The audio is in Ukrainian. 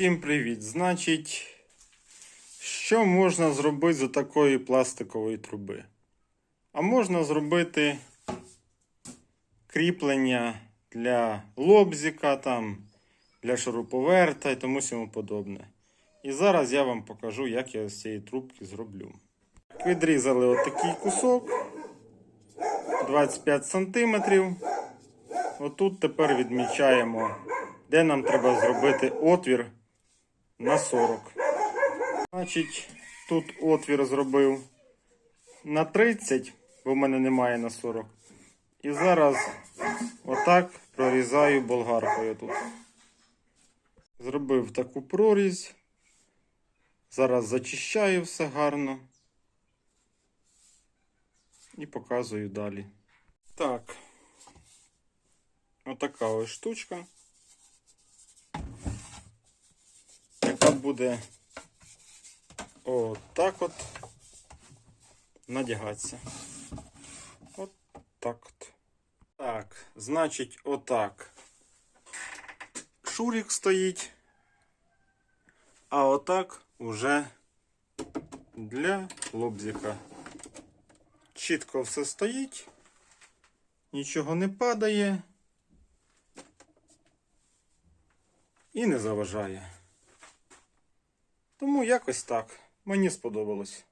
Всім привіт! Значить, що можна зробити з такої пластикової труби? А можна зробити кріплення для лобзика, там, для шуруповерта і тому сьому подобне. І зараз я вам покажу, як я з цієї трубки зроблю. Відрізали отакий кусок 25 см. Отут тепер відмічаємо, де нам треба зробити отвір на 40. Значить, тут отвір зробив на 30, бо в мене немає на 40. І зараз отак прорізаю болгаркою тут. Зробив таку прорізь. Зараз зачищаю все гарно. І показую далі. Так. Отака ось штучка. Буде отак от надягатися. От так от. Так, значить, отак. Шурік стоїть. А отак уже для лобзика. Чітко все стоїть. Нічого не падає. І не заважає. Тому якось так. Мені сподобалось.